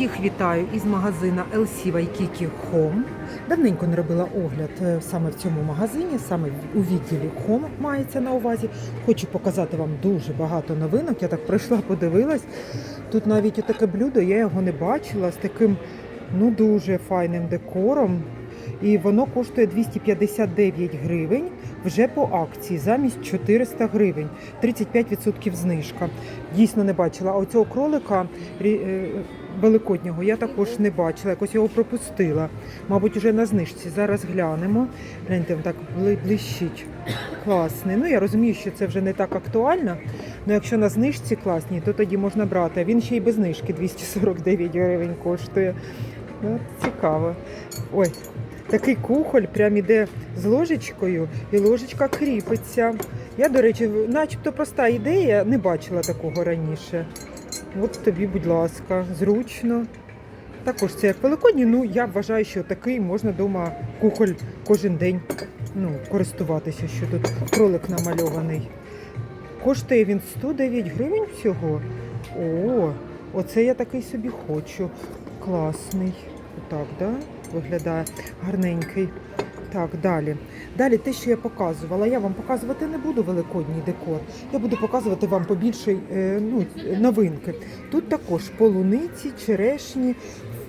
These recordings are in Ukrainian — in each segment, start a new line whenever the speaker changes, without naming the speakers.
Усіх вітаю із магазина LC Waikiki Home. Давненько не робила огляд е, саме в цьому магазині, саме у відділі Home мається на увазі. Хочу показати вам дуже багато новинок. Я так прийшла, подивилась. Тут навіть таке блюдо, я його не бачила з таким ну дуже файним декором. І воно коштує 259 гривень вже по акції замість 400 гривень. 35% знижка. Дійсно не бачила. А оцього кролика е, великоднього я також не бачила. Якось його пропустила. Мабуть, вже на знижці. Зараз глянемо. Гляньте, так блищить. Класний. Ну я розумію, що це вже не так актуально. але якщо на знижці класні, то тоді можна брати. Він ще й без знижки 249 гривень коштує. Ну, цікаво. Ой, такий кухоль прям іде з ложечкою, і ложечка кріпиться. Я, до речі, начебто проста ідея, не бачила такого раніше. От тобі, будь ласка, зручно. Також це як великодні, ну я вважаю, що такий можна вдома кухоль кожен день ну, користуватися, що тут кролик намальований. Коштує він 109 гривень всього. О, оце я такий собі хочу. Класний. Так, да? Виглядає гарненький. Так, далі. Далі те, що я показувала, я вам показувати не буду великодній декор. Я буду показувати вам побільше е, ну, новинки. Тут також полуниці, черешні,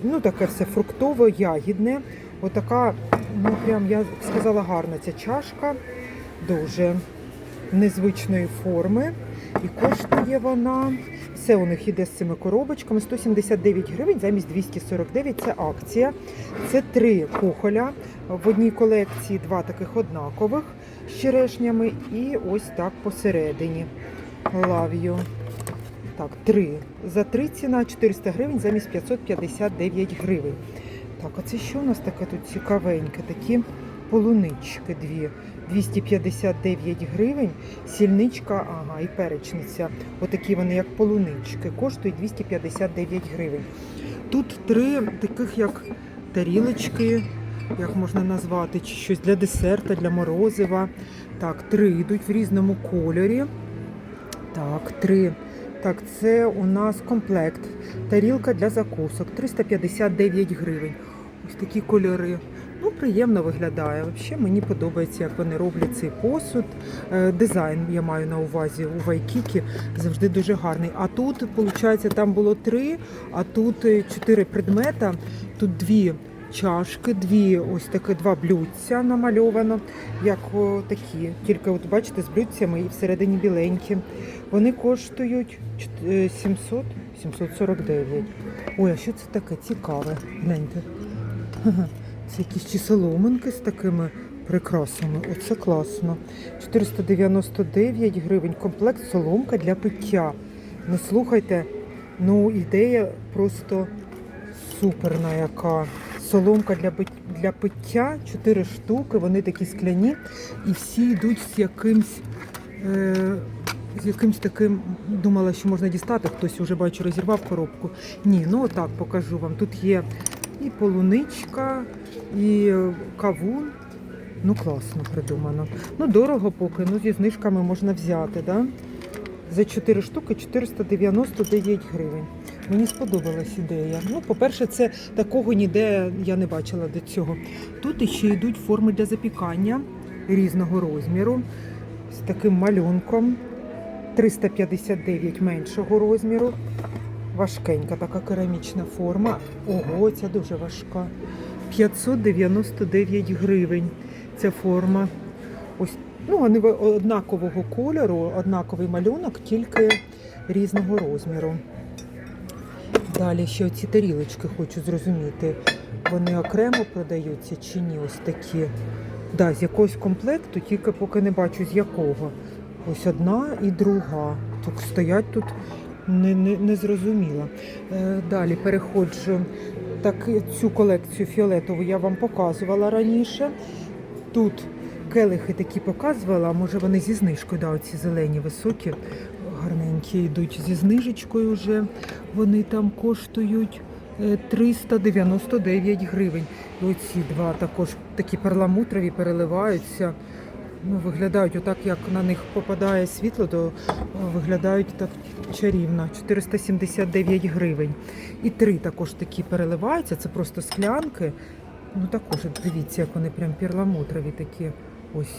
ну таке все фруктово-ягідне. Отака, ну прям я сказала, гарна ця чашка, дуже незвичної форми. І коштує вона. Все у них іде з цими коробочками. 179 гривень замість 249. Це акція. Це три кухоля. В одній колекції два таких однакових з черешнями. І ось так посередині. Лав'ю. Так, три. За три ціна 400 гривень замість 559 гривень. Так, а це що у нас таке тут цікавеньке? Такі полунички дві. 259 гривень, сільничка, ага, і перечниця. Отакі вони, як полунички, коштують 259 гривень. Тут три таких, як тарілочки, як можна назвати, чи щось для десерта, для морозива. Так, три йдуть в різному кольорі. Так, три. Так, це у нас комплект. Тарілка для закусок 359 гривень. Ось такі кольори. Ну, приємно виглядає. Взагалі мені подобається, як вони роблять цей посуд. Е, Дизайн я маю на увазі у Вайкікі завжди дуже гарний. А тут, виходить, там було три, а тут е, чотири предмета. Тут дві чашки, дві ось такі два блюдця намальовано, як о, такі. Тільки от бачите, з блюдцями і всередині біленькі. Вони коштують е, 700 749. Ой, а що це таке цікаве? Гляньте. Це якісь чи соломинки з такими прикрасами. Оце класно. 499 гривень. Комплект соломка для пиття. Ну слухайте, ну ідея просто суперна яка. Соломка для, для пиття, 4 штуки, вони такі скляні і всі йдуть з якимсь. Е, з якимсь таким думала, що можна дістати. Хтось вже бачу, розірвав коробку. Ні, ну отак покажу вам. Тут є і полуничка, і е, кавун. Ну, класно придумано. Ну, дорого поки, ну зі знижками можна взяти, да? За 4 штуки 499 гривень. Мені сподобалась ідея. Ну, по-перше, це такого ніде я не бачила до цього. Тут ще йдуть форми для запікання різного розміру з таким малюнком. 359 меншого розміру. Важкенька така керамічна форма. Ого, ця дуже важка. 599 гривень. Ця форма. Ось, ну, вони однакового кольору, однаковий малюнок, тільки різного розміру. Далі ще ці тарілочки хочу зрозуміти. Вони окремо продаються чи ні? Ось такі. Да, з якогось комплекту, тільки поки не бачу з якого. Ось одна і друга. Так стоять тут не, не, не зрозуміла. Е, далі переходжу. Так, цю колекцію фіолетову я вам показувала раніше. Тут келихи такі показувала, а може вони зі знижкою, да, оці зелені високі, гарненькі йдуть зі знижечкою вже. Вони там коштують е, 399 гривень. І оці два також такі перламутрові переливаються. Ну, виглядають отак, як на них попадає світло, то е, виглядають так чарівно. 479 гривень. І три також такі переливаються. Це просто склянки. Ну також дивіться, як вони прям перламутрові такі. Ось.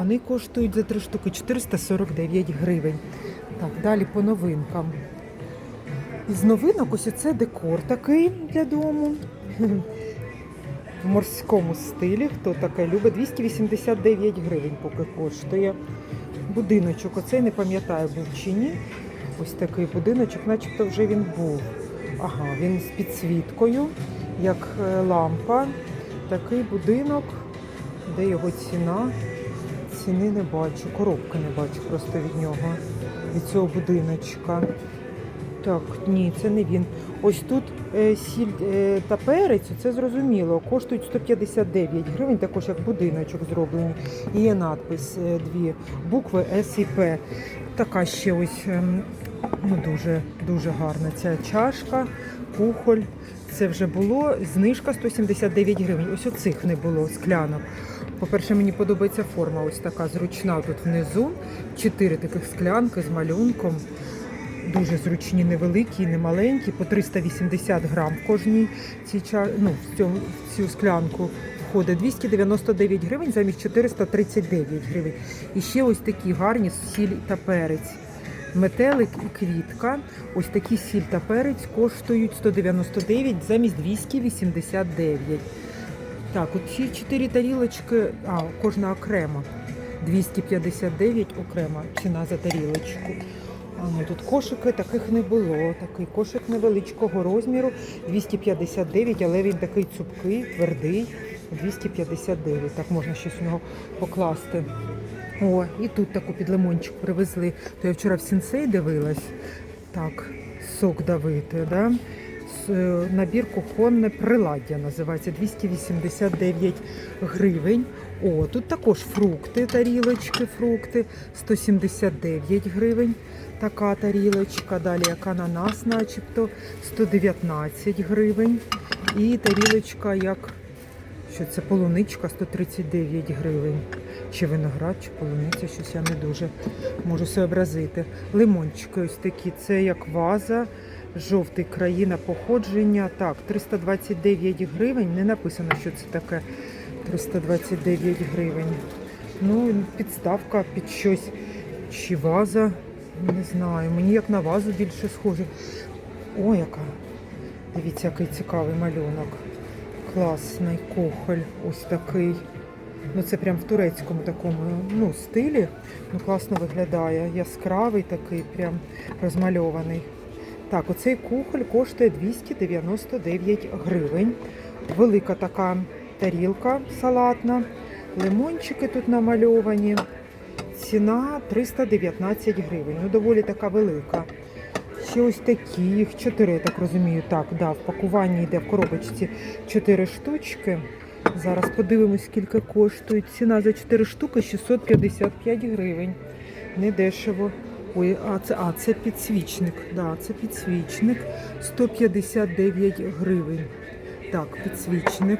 Вони коштують за три штуки 449 гривень. Так, далі по новинкам. Із новинок ось це декор такий для дому. В морському стилі. Хто таке любить? 289 гривень поки коштує. Будиночок, оцей не пам'ятаю, був чи ні. Ось такий будиночок, начебто вже він був. Ага, він з підсвіткою, як е, лампа. Такий будинок, де його ціна. Ціни не бачу, коробки не бачу просто від нього, від цього будиночка. Так, ні, це не він. Ось тут е, сіль е, та перець, це зрозуміло, коштують 159 гривень, також як будиночок зроблені. І є надпис е, дві букви С і П. Така ще ось ем, ну, дуже, дуже гарна ця чашка, кухоль. Це вже було. Знижка 179 гривень. Ось оцих не було склянок. По-перше, мені подобається форма ось така зручна тут внизу. Чотири таких склянки з малюнком. Дуже зручні, невеликі, не маленькі, по 380 грам в кожній цій ну, в, цьому, в цю склянку входить 299 гривень замість 439 гривень. І ще ось такі гарні сіль та перець. Метелик і квітка. Ось такі сіль та перець коштують 199 замість 289. Так, от ці чотири тарілочки, а кожна окремо. 259 окрема ціна за тарілочку. А ну тут кошики таких не було. Такий кошик невеличкого розміру 259, але він такий цупкий, твердий. 259. Так можна щось в нього покласти. О, і тут таку під лимончик привезли. То я вчора в сінсей дивилась. Так, сок давити, да? Е, Набір кухонне приладдя називається 289 гривень. О, тут також фрукти, тарілочки, фрукти 179 гривень. Така тарілочка. Далі як ананас, начебто 119 гривень. І тарілочка як що це полуничка 139 гривень. Чи виноград, чи полуниця, щось я не дуже можу зобразити. Лимончики ось такі, це як ваза, жовтий країна походження. Так, 329 гривень. Не написано, що це таке 329 гривень. Ну, підставка під щось. Чи ваза, не знаю. Мені як на вазу більше схоже. О, яка. Дивіться, який цікавий малюнок. Класний кухоль, ось такий. Ну це прям в турецькому такому ну, стилі. Ну класно виглядає. Яскравий такий, прям розмальований. Так, оцей кухоль коштує 299 гривень. Велика така тарілка салатна. Лимончики тут намальовані. Ціна 319 гривень. Ну, доволі така велика. Ще ось такі, їх чотири, я так розумію. Так, да, в пакуванні йде в коробочці чотири штучки. Зараз подивимось, скільки коштують. Ціна за 4 штуки 655 гривень. Не дешево. Ой, а це, а, це підсвічник. Да, це підсвічник 159 гривень. Так, підсвічник.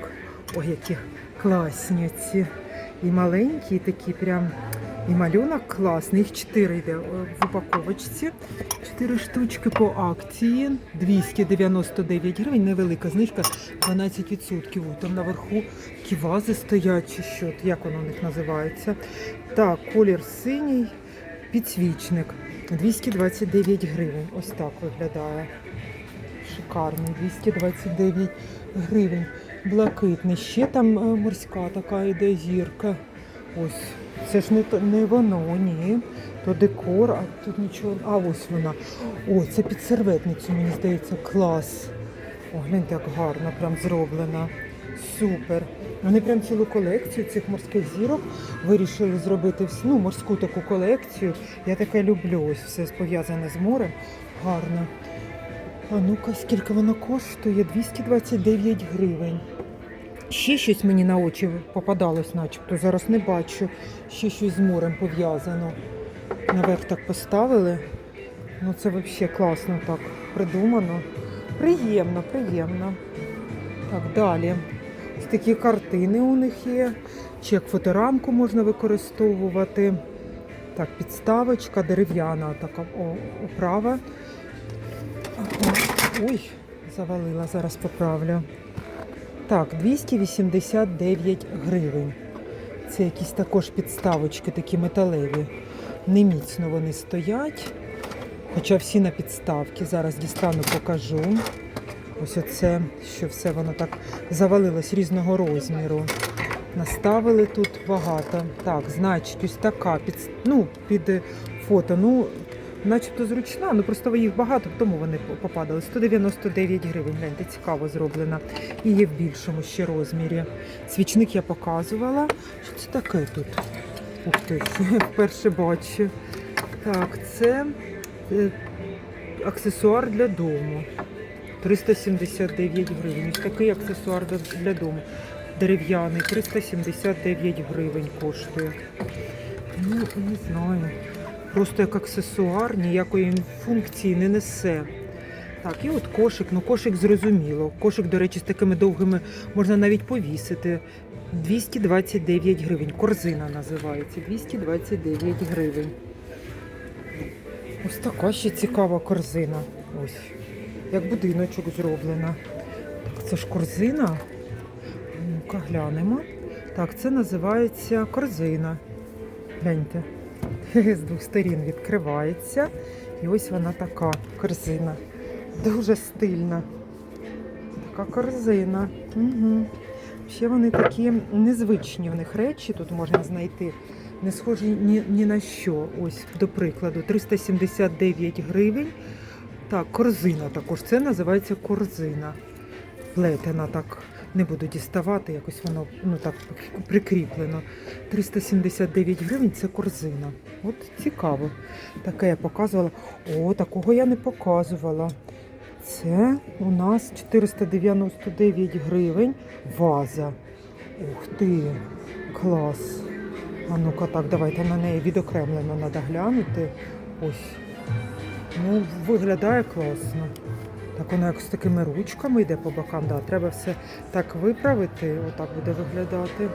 Ой, які класні ці. І маленькі, і такі прям. І малюнок класний. Їх 4 йде е, в упаковочці. 4 штучки по акції. 299 гривень. Невелика знижка 12%. Ой, Там наверху такі вази стоять чи що. Як воно у них називається? Так, колір синій, підсвічник. 229 гривень. Ось так виглядає. Шикарний, 229 гривень. Блакитний. Ще там е, морська така іде зірка. Ось. Це ж не, не воно, ні. То декор, а тут нічого. А ось вона. О, це під серветницю, мені здається, клас. О, гляньте, як гарно, прям зроблена. Супер. Вони прям цілу колекцію цих морських зірок вирішили зробити ну, морську таку колекцію. Я таке люблю. Ось все пов'язане з морем. Гарно. А ну-ка, скільки воно коштує? 229 гривень. Ще щось мені на очі попадалось, начебто. Зараз не бачу. Ще щось з морем пов'язано. Наверх так поставили. Ну це взагалі класно так придумано. Приємно, приємно. Так, далі. Такі картини у них є. чи як фоторамку можна використовувати. Так, підставочка дерев'яна така оправа. Ой, завалила, зараз поправлю. Так, 289 гривень. Це якісь також підставочки, такі металеві. Не міцно вони стоять. Хоча всі на підставки. Зараз дістану, покажу. Ось оце, що все воно так завалилось різного розміру. Наставили тут багато. Так, значить, ось така під, ну, під е, фото. Ну, начебто зручна, ну просто їх багато, тому вони попадали. 199 гривень. Гляньте, цікаво зроблена. І є в більшому ще розмірі. Свічник я показувала. Що це таке тут? Ух ти, вперше бачу. Так, це е, аксесуар для дому. 379 гривень. Такий аксесуар для- для дому. Дерев'яний, 379 гривень коштує. Ну, не знаю. Просто як аксесуар, ніякої функції не несе. Так, і от кошик, ну кошик зрозуміло. Кошик, до речі, з такими довгими можна навіть повісити. 229 гривень. Корзина називається. 229 гривень. Ось така ще цікава корзина. Ось. Як будиночок зроблена. Так, це ж корзина. Ну-ка, глянемо. Так, це називається корзина. Гляньте. З двох сторін відкривається. І ось вона така корзина. Дуже стильна. Така корзина. Угу. Ще вони такі незвичні в них речі тут можна знайти. Не схожі ні, ні на що. Ось, до прикладу, 379 гривень. Так, корзина також. Це називається корзина. Плетена так. Не буду діставати, якось воно ну так прикріплено. 379 гривень це корзина. От цікаво. Таке я показувала. О, такого я не показувала. Це у нас 499 гривень ваза. Ух ти, клас. А ну-ка так, давайте на неї відокремлено треба глянути. Ось. Ну, виглядає класно. Так вона як з такими ручками йде по бокам. Да, треба все так виправити. Отак буде виглядати.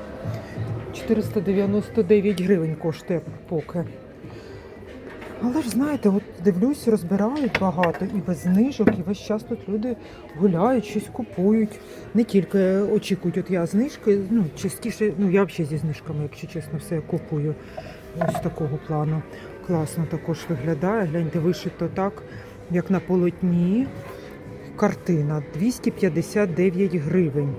499 гривень коштує поки. Але ж знаєте, от дивлюсь, розбирають багато і без знижок, і весь час тут люди гуляють, щось купують. Не тільки очікують, от я знижки, ну частіше, ну я взагалі зі знижками, якщо чесно, все купую. Ось такого плану. Класно також виглядає. Гляньте, вишито так, як на полотні. Картина 259 гривень.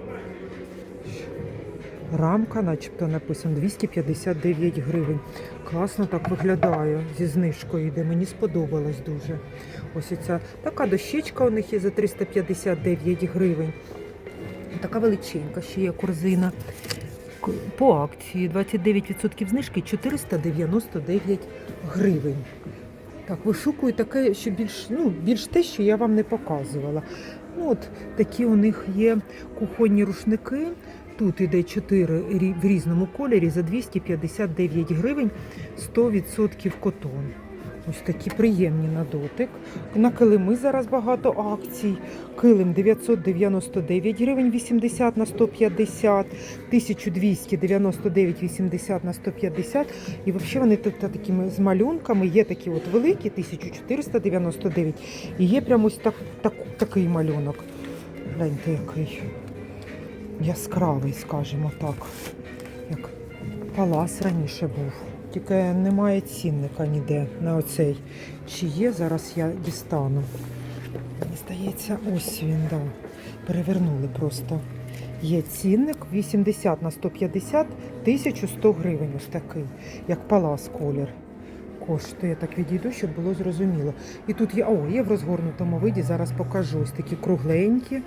Рамка, начебто написано 259 гривень. Класно так виглядає зі знижкою йде. Мені сподобалось дуже. Ось ця така дощечка у них є за 359 гривень. Така величенька ще є корзина. По акції 29% знижки 499 гривень. Так, вишукую таке, що більш, ну, більш те, що я вам не показувала. Ну, от такі у них є кухонні рушники. Тут іде 4 в різному кольорі за 259 гривень 100% котон. Ось такі приємні на дотик. На килими зараз багато акцій. Килим 999 гривень 80 на 150, 1299 80 на 150. І взагалі вони тут такими з малюнками. Є такі от великі 1499. І є прямо ось так, так, такий малюнок. Гляньте, який яскравий, скажімо так. Як палас раніше був. Тільки немає цінника ніде на оцей. Чи є, зараз я дістану. Мені здається, ось він, да. Перевернули просто. Є цінник 80 на 150, 1100 гривень ось такий, як палас колір. Коштує, так відійду, щоб було зрозуміло. І тут є, о, є в розгорнутому виді, зараз покажу. Ось такі кругленькі.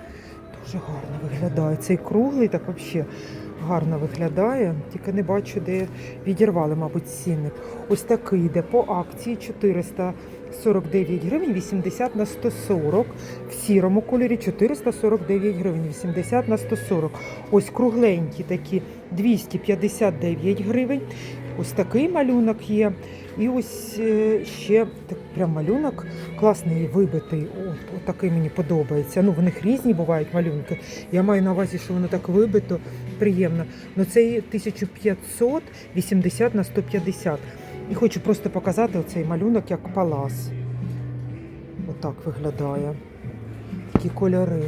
Дуже гарно виглядає. Цей круглий так взагалі гарно виглядає. Тільки не бачу, де відірвали, мабуть, цінник. Ось такий йде по акції 449 гривень 80 на 140. В сірому кольорі 449 гривень 80 на 140. Ось кругленькі такі 259 гривень. Ось такий малюнок є. І ось е, ще так, прям малюнок класний вибитий. От, от такий мені подобається. Ну, в них різні бувають малюнки. Я маю на увазі, що воно так вибито, приємно. Ну цей 1580 на 150. І хочу просто показати оцей малюнок як палас. Отак виглядає. Такі кольори.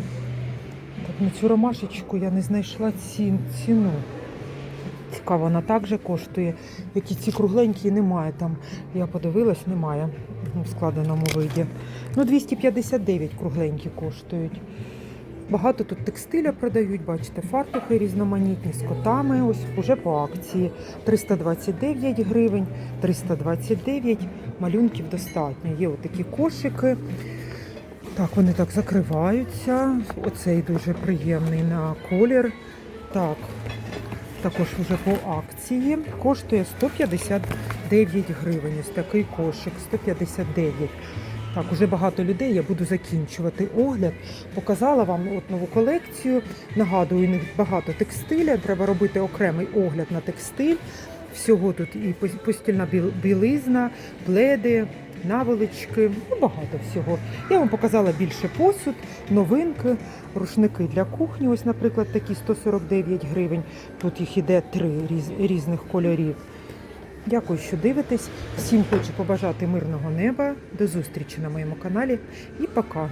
Так, на цю ромашечку я не знайшла ці, ціну. Цікаво, вона також коштує. Які ці кругленькі немає там. Я подивилась, немає в складеному виді. Ну, 259 кругленькі коштують. Багато тут текстиля продають, бачите, фартухи різноманітні з котами. Ось уже по акції. 329 гривень, 329 малюнків достатньо. Є отакі кошики. Так, вони так закриваються. Оцей дуже приємний на колір. Так, також вже по акції. Коштує 159 гривень. Ось такий кошик 159. Так, уже багато людей. Я буду закінчувати огляд. Показала вам от нову колекцію. Нагадую, у них багато текстиля. Треба робити окремий огляд на текстиль. Всього тут і постільна біл- білизна, пледи, наволочки, ну багато всього. Я вам показала більше посуд, новинки, рушники для кухні. Ось, наприклад, такі 149 гривень. Тут їх іде три різ- різних кольорів. Дякую, що дивитесь. Всім хочу побажати мирного неба. До зустрічі на моєму каналі і пока.